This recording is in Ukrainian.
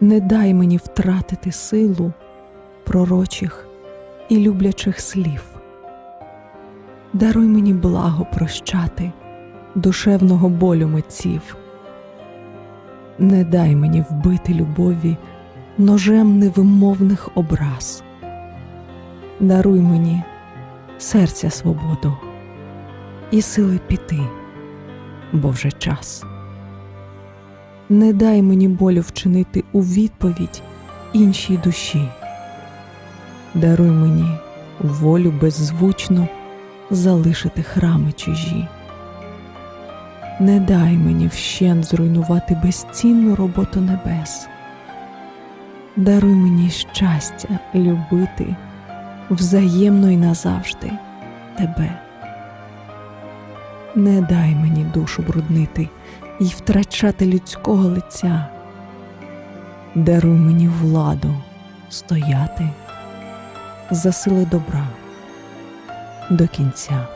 не дай мені втратити силу пророчих і люблячих слів. Даруй мені благо прощати душевного болю митців. Не дай мені вбити любові ножем невимовних образ. Даруй мені серця свободу і сили піти, бо вже час. Не дай мені болю вчинити у відповідь іншій душі. Даруй мені волю беззвучно залишити храми чужі. Не дай мені вщент зруйнувати безцінну роботу небес. Даруй мені щастя любити взаємно й назавжди тебе. Не дай мені душу бруднити і втрачати людського лиця. Даруй мені владу стояти за сили добра до кінця.